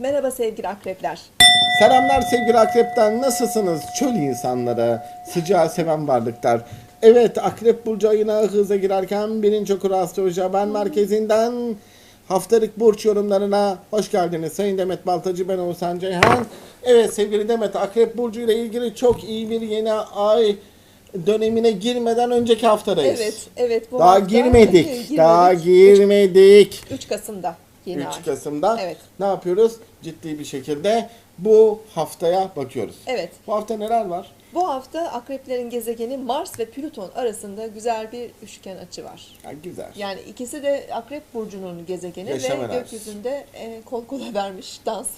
Merhaba sevgili akrepler. Selamlar sevgili akrepten nasılsınız? Çöl insanları, sıcağı seven varlıklar. Evet akrep burcu ayına hızla girerken birinci okur astroloji haber merkezinden haftalık burç yorumlarına hoş geldiniz. Sayın Demet Baltacı ben Oğuzhan Ceyhan. Evet sevgili Demet akrep burcu ile ilgili çok iyi bir yeni ay dönemine girmeden önceki haftadayız. Evet, evet. Bu Daha hafta- girmedik. Girmedik. Daha girmedik. 3 Kasım'da yeni 3 ay. Kasım'da Evet. ne yapıyoruz? Ciddi bir şekilde bu haftaya bakıyoruz. Evet. Bu hafta neler var? Bu hafta akreplerin gezegeni Mars ve Plüton arasında güzel bir üçgen açı var. Ha, güzel. Yani ikisi de akrep burcunun gezegeni Yaşam ve enerjisi. gökyüzünde e, kol kola vermiş dans.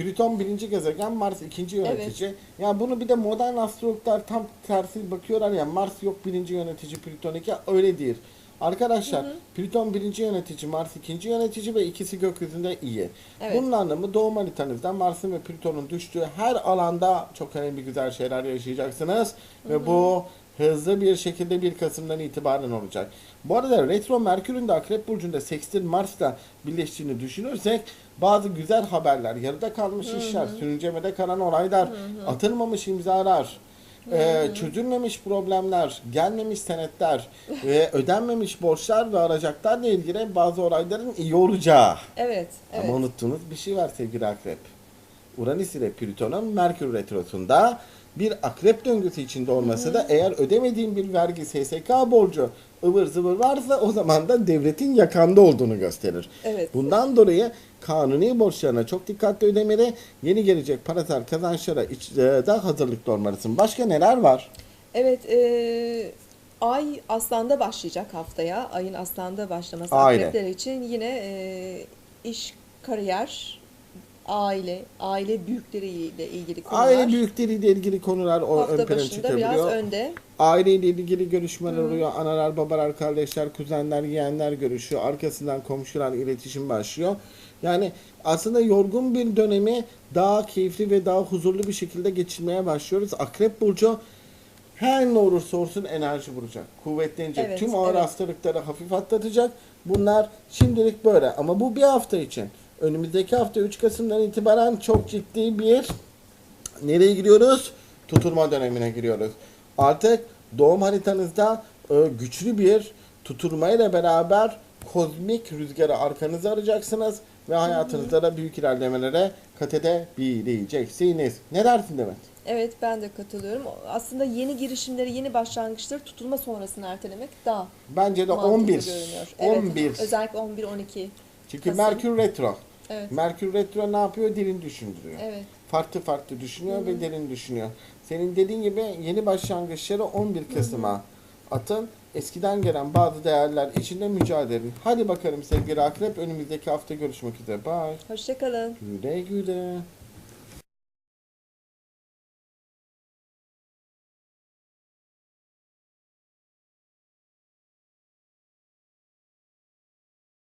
Plüton birinci gezegen, Mars ikinci yönetici. Ya bunu bir de modern astrologlar tam tersi bakıyorlar ya Mars yok birinci yönetici, Plüton iki öyle değil. Arkadaşlar Plüton birinci yönetici, Mars ikinci yönetici ve ikisi gökyüzünde iyi. Evet. Bunun anlamı doğum haritanızda Mars'ın ve Plüton'un düştüğü her alanda çok önemli güzel şeyler yaşayacaksınız. Ve bu hızlı bir şekilde 1 Kasım'dan itibaren olacak. Bu arada retro Merkür'ün de Akrep Burcu'nda Sextil Mars'la birleştiğini düşünürsek bazı güzel haberler, yarıda kalmış işler, sürüncemede kalan olaylar, atılmamış imzalar, e, çözülmemiş problemler, gelmemiş senetler ve ödenmemiş borçlar ve alacaklarla ilgili bazı olayların iyi olacağı. Evet, evet. Ama unuttuğunuz bir şey var sevgili akrep. Uranüs ile Plüton'un Merkür Retrosu'nda bir akrep döngüsü içinde olması da eğer ödemediğin bir vergi SSK borcu ıvır zıvır varsa o zaman da devletin yakanda olduğunu gösterir. Evet. Bundan dolayı kanuni borçlarına çok dikkatli ödemeli, yeni gelecek parasal kazançlara e, da hazırlıklı olmalısın. Başka neler var? Evet, e, ay Aslan'da başlayacak haftaya. Ayın Aslan'da başlaması akrepler için yine e, iş, kariyer, aile, aile büyükleriyle ilgili konular. Aile büyükleriyle ilgili konular o ön hafta plana başında biraz çıkabiliyor. önde. Aileyle ilgili görüşmeler oluyor. Analar, babalar, kardeşler, kuzenler, yeğenler görüşüyor. Arkasından komşular iletişim başlıyor. Yani aslında yorgun bir dönemi daha keyifli ve daha huzurlu bir şekilde geçirmeye başlıyoruz. Akrep Burcu her ne olursa olsun enerji vuracak. Kuvvetlenecek. Evet, Tüm ağır evet. hastalıkları hafif atlatacak. Bunlar şimdilik böyle. Ama bu bir hafta için. Önümüzdeki hafta 3 Kasım'dan itibaren çok ciddi bir nereye giriyoruz? Tutulma dönemine giriyoruz. Artık doğum haritanızda e, güçlü bir tutulmayla beraber kozmik rüzgarı arkanıza arayacaksınız ve hayatınızda da büyük ilerlemelere kat edebileceksiniz. Ne dersin Demet? Evet ben de katılıyorum. Aslında yeni girişimleri, yeni başlangıçları tutulma sonrasını ertelemek daha Bence de mantıklı 11. görünüyor. Evet, 11. özellikle 11 12. Çünkü Kasım. Merkür retro. Evet. Merkür retro ne yapıyor? Dilin düşündürüyor. Evet. Farklı farklı düşünüyor ve derin düşünüyor. Senin dediğin gibi yeni başlangıçları 11 Kasım'a atın. Eskiden gelen bazı değerler içinde mücadele edin. Hadi bakalım sevgili akrep önümüzdeki hafta görüşmek üzere. Bye. Hoşçakalın. Güle güle.